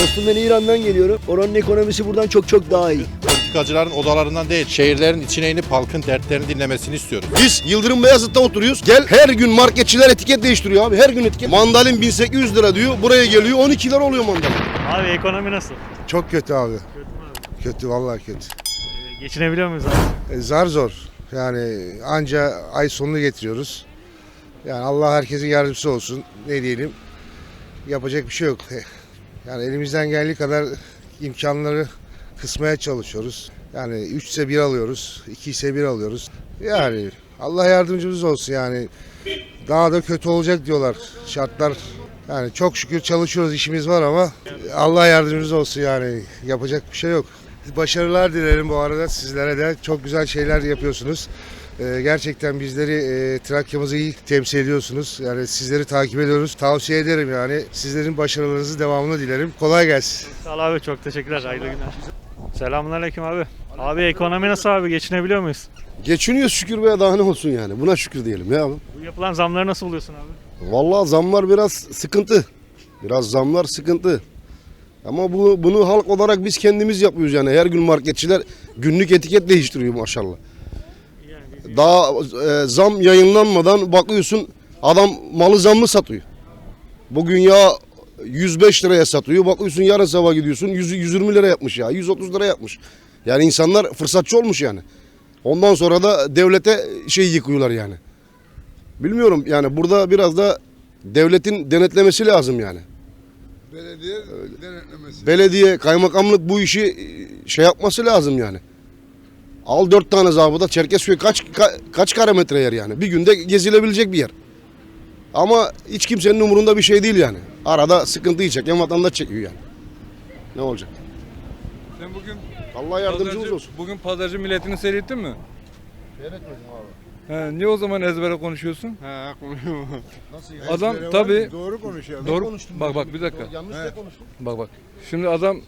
Dostum ben İran'dan geliyorum. Oranın ekonomisi buradan çok çok daha iyi. Politikacıların odalarından değil, şehirlerin içine inip halkın dertlerini dinlemesini istiyoruz. Biz Yıldırım Beyazıt'ta oturuyoruz. Gel her gün marketçiler etiket değiştiriyor abi. Her gün etiket. Mandalin 1800 lira diyor. Buraya geliyor 12 lira oluyor mandalin. Abi ekonomi nasıl? Çok kötü abi. Kötü mü abi? Kötü vallahi kötü. Ee, geçinebiliyor muyuz abi? E, zar zor. Yani anca ay sonunu getiriyoruz. Yani Allah herkesin yardımcısı olsun. Ne diyelim. Yapacak bir şey yok. Yani elimizden geldiği kadar imkanları kısmaya çalışıyoruz. Yani 3 ise 1 alıyoruz. 2 ise 1 alıyoruz. Yani Allah yardımcımız olsun yani. Daha da kötü olacak diyorlar şartlar. Yani çok şükür çalışıyoruz işimiz var ama Allah yardımcımız olsun yani yapacak bir şey yok. Başarılar dilerim bu arada sizlere de. Çok güzel şeyler yapıyorsunuz. Ee, gerçekten bizleri e, Trakya'mızı iyi temsil ediyorsunuz. Yani sizleri takip ediyoruz. Tavsiye ederim yani. Sizlerin başarılarınızı devamını dilerim. Kolay gelsin. Sağ ol abi çok teşekkürler. Hayırlı günler. Selamünaleyküm abi. Abi ekonomi nasıl abi? Geçinebiliyor muyuz? Geçiniyoruz şükür be daha ne olsun yani. Buna şükür diyelim ya abi. Bu yapılan zamları nasıl buluyorsun abi? Vallahi zamlar biraz sıkıntı. Biraz zamlar sıkıntı. Ama bu bunu halk olarak biz kendimiz yapıyoruz yani. Her gün marketçiler günlük etiket değiştiriyor maşallah. Daha e, zam yayınlanmadan bakıyorsun adam malı zamlı satıyor. Bugün ya 105 liraya satıyor. Bakıyorsun yarın sabah gidiyorsun 100, 120 lira yapmış ya. 130 lira yapmış. Yani insanlar fırsatçı olmuş yani. Ondan sonra da devlete şey yıkıyorlar yani. Bilmiyorum yani burada biraz da devletin denetlemesi lazım yani. Belediye denetlemesi. Belediye, kaymakamlık bu işi e, şey yapması lazım yani. Al dört tane zabıta Çerkezköy kaç ka- kaç kilometre yer yani. Bir günde gezilebilecek bir yer. Ama hiç kimsenin umurunda bir şey değil yani. Arada sıkıntıyı çeken vatandaş çekiyor yani. Ne olacak? Sen bugün Allah yardımcımız pazarcı, olsun. bugün pazarcı milletini seyrettin mi? He, niye o zaman ezbere konuşuyorsun? He konuşuyor. Adam tabii Doğru konuşuyor. doğru. Bak bak bir dakika. Yanlış He. da konuştum. Bak bak. Şimdi adam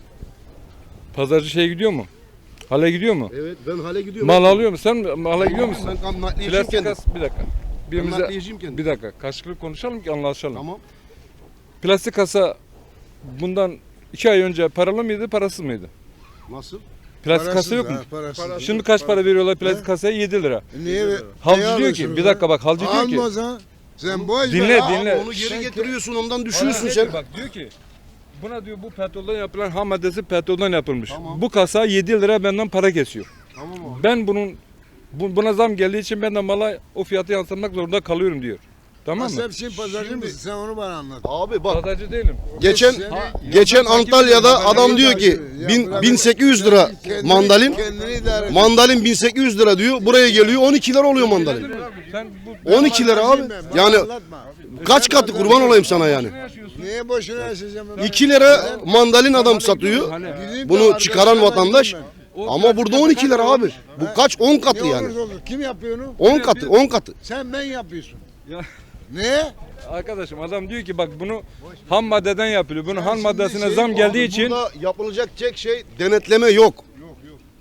pazarcı şeye gidiyor mu? Hale gidiyor mu? Evet ben hale gidiyorum. Mal alıyor mu? Sen hale gidiyor musun? Ben nakliyeciyim Plastik kendim. kas bir dakika. Ben Birimize nakliyeciyim kendim. bir dakika. Karşılıklı konuşalım ki anlaşalım. Tamam. Plastik kasa bundan iki ay önce paralı mıydı, parasız mıydı? Nasıl? Plastik kasa yok mu? Parasız. Şimdi kaç para veriyorlar plastik kasaya? 7 lira. Niye? Halcı diyor ki, bir dakika bak halcı diyor ki. Almaz ha. Sen boş Dinle, dinle. onu geri getiriyorsun ondan düşüyorsun sen. Bak diyor ki buna diyor bu petrolden yapılan ham maddesi petrolden yapılmış. Tamam. Bu kasa 7 lira benden para kesiyor. Tamam abi. Ben bunun bu- buna zam geldiği için ben de mala o fiyatı yansıtmak zorunda kalıyorum diyor. Tamam mı? Sen şimdi pazarcı mısın? Sen onu bana anlat. Abi bak Pazarcı değilim. geçen Seni- geçen Antalya'da adam diyor ki bin- bırak- 1800 lira Kendini- mandalin Kendini idare et. mandalin 1800 lira diyor. Buraya geliyor 12 lira oluyor mandalin. Sen bu 12 lira abi. Yani kaç katı kurban olayım sana yani. Niye boşuna yaşayacağım? ben? 2 lira mandalin adam satıyor. De Bunu çıkaran vatandaş ama burada 12 lira abi. Bu kaç 10 katı yani. Kim yapıyor onu? 10 katı 10 katı. Sen ben yapıyorsun. Ya. Ne? arkadaşım adam diyor ki bak bunu ham maddeden yapılıyor. Bunu ham maddesine şey- zam geldiği için Burada yapılacak tek şey denetleme yok.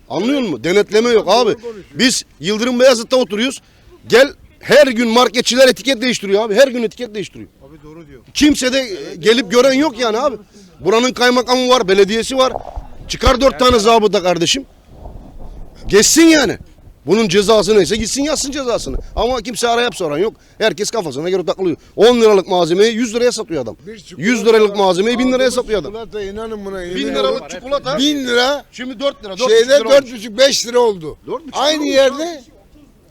Anlıyor musun? Denetleme yok abi. Biz Yıldırım Beyazıt'ta oturuyoruz. Gel her gün marketçiler etiket değiştiriyor abi. Her gün etiket değiştiriyor. Abi doğru diyor. Kimse de gelip gören yok yani abi. Buranın kaymakamı var, belediyesi var. Çıkar dört tane zabıta kardeşim. Geçsin yani. Bunun cezası neyse gitsin yazsın cezasını. Ama kimse arayıp soran yok. Herkes kafasına göre takılıyor. 10 liralık malzemeyi 100 liraya satıyor adam. 100 liralık malzemeyi 1000 liraya satıyor adam. Çikolata inanın buna. 1000 yemin liralık çikolata. 1000 lira. Şimdi 4 lira. 4 Şeyde lira olmuş. 4,5-5 lira oldu. Dört buçuk Aynı lira yerde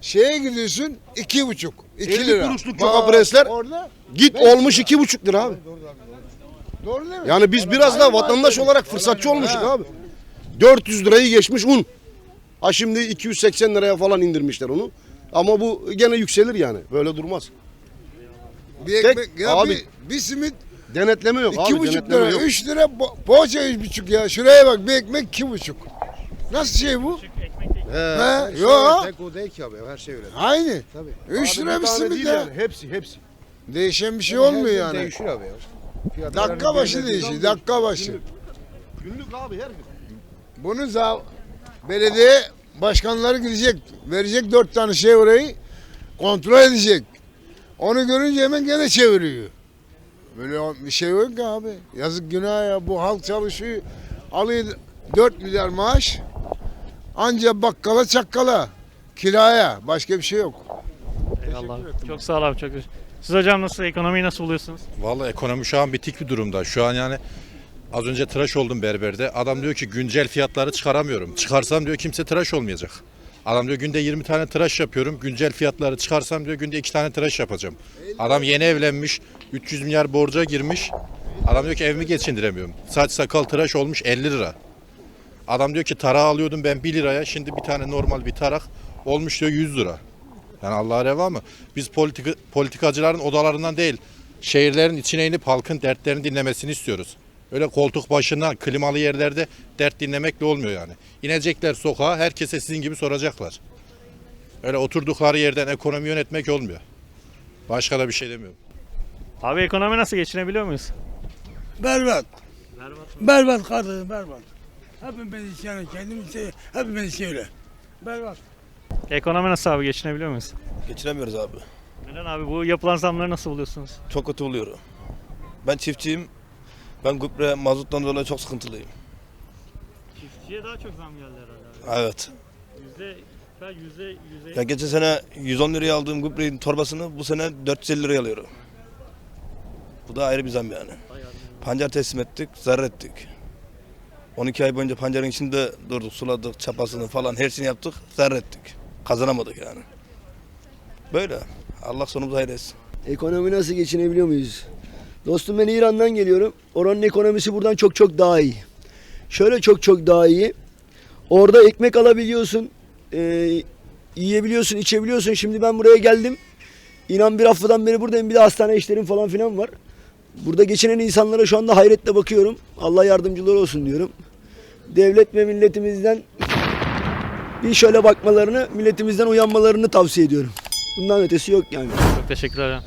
şeye gidiyorsun 2,5. 2 50 lira. kuruşluk Bak, çoka presler Orada Git olmuş 2,5 lira abi. doğru değil mi? Yani biz biraz da vatandaş olarak fırsatçı olmuşuz abi. 400 lirayı geçmiş un. Ha şimdi 280 liraya falan indirmişler onu. Ama bu gene yükselir yani. Böyle durmaz. bir tek- ekmek ya abi, bir, bir simit Denetleme yok abi. 2,5 denetleme lira. yok. 3 lira po- poğaça 3,5 ya. Şuraya bak bir ekmek 2,5. Nasıl şey bu? He. He, yo. Tek o değil ki abi her şey öyle. Aynı. Tabii. 3 Abi lira bir tane simit değil ya. yani. Hepsi hepsi. Değişen bir şey olmuyor yani. Değişiyor abi ya. Fiyatlar Dakika başı belli- değişiyor. Dakika başı. Günlük abi her gün. Bunu za belediye başkanları gidecek. Verecek dört tane şey orayı. Kontrol edecek. Onu görünce hemen gene çeviriyor. Böyle bir şey yok ki abi. Yazık günah ya. Bu halk çalışıyor. Alıyor 4 milyar maaş. Anca bakkala çakkala. Kiraya. Başka bir şey yok. Eyvallah. Çok sağ ol abi. Çok Siz hocam nasıl ekonomiyi nasıl buluyorsunuz? Vallahi ekonomi şu an bitik bir durumda. Şu an yani az önce tıraş oldum berberde. Adam diyor ki güncel fiyatları çıkaramıyorum. Çıkarsam diyor kimse tıraş olmayacak. Adam diyor günde 20 tane tıraş yapıyorum. Güncel fiyatları çıkarsam diyor günde 2 tane tıraş yapacağım. Adam yeni evlenmiş. 300 milyar borca girmiş. Adam diyor ki evimi geçindiremiyorum. Saç sakal tıraş olmuş 50 lira. Adam diyor ki tarağı alıyordum ben 1 liraya. Şimdi bir tane normal bir tarak olmuş diyor 100 lira. Yani Allah'a reva mı? Biz politika, politikacıların odalarından değil, şehirlerin içine inip halkın dertlerini dinlemesini istiyoruz. Öyle koltuk başına, klimalı yerlerde dert dinlemekle olmuyor yani. İnecekler sokağa, herkese sizin gibi soracaklar. Öyle oturdukları yerden ekonomi yönetmek olmuyor. Başka da bir şey demiyorum. Abi ekonomi nasıl geçinebiliyor muyuz? Berbat. Berbat. Berbat kardeşim berbat. Hepimiz yani kendimiz şey, hepimiz şey öyle. Berbat. Ekonomi nasıl abi geçinebiliyor muyuz? Geçinemiyoruz abi. Neden abi bu yapılan zamları nasıl buluyorsunuz? Çok kötü oluyor. Ben çiftçiyim. Ben gübre mazottan dolayı çok sıkıntılıyım. Çiftçiye daha çok zam geldi herhalde Evet. Yüzde, yüzde, yüzde... Ya geçen sene 110 liraya aldığım gübrenin torbasını bu sene 450 liraya alıyorum. Bu da ayrı bir zam yani. Pancar teslim ettik, zarar ettik. 12 ay boyunca pancarın içinde durduk, suladık, çapasını falan her şeyini yaptık, zarar. Kazanamadık yani. Böyle. Allah sonumuzu hayır etsin. Ekonomi nasıl geçinebiliyor muyuz? Dostum ben İran'dan geliyorum. Oranın ekonomisi buradan çok çok daha iyi. Şöyle çok çok daha iyi. Orada ekmek alabiliyorsun. e, yiyebiliyorsun, içebiliyorsun. Şimdi ben buraya geldim. İnan bir haftadan beri buradayım. Bir de hastane işlerim falan filan var. Burada geçinen insanlara şu anda hayretle bakıyorum. Allah yardımcıları olsun diyorum. Devlet ve milletimizden bir şöyle bakmalarını, milletimizden uyanmalarını tavsiye ediyorum. Bundan ötesi yok yani. Çok teşekkürler.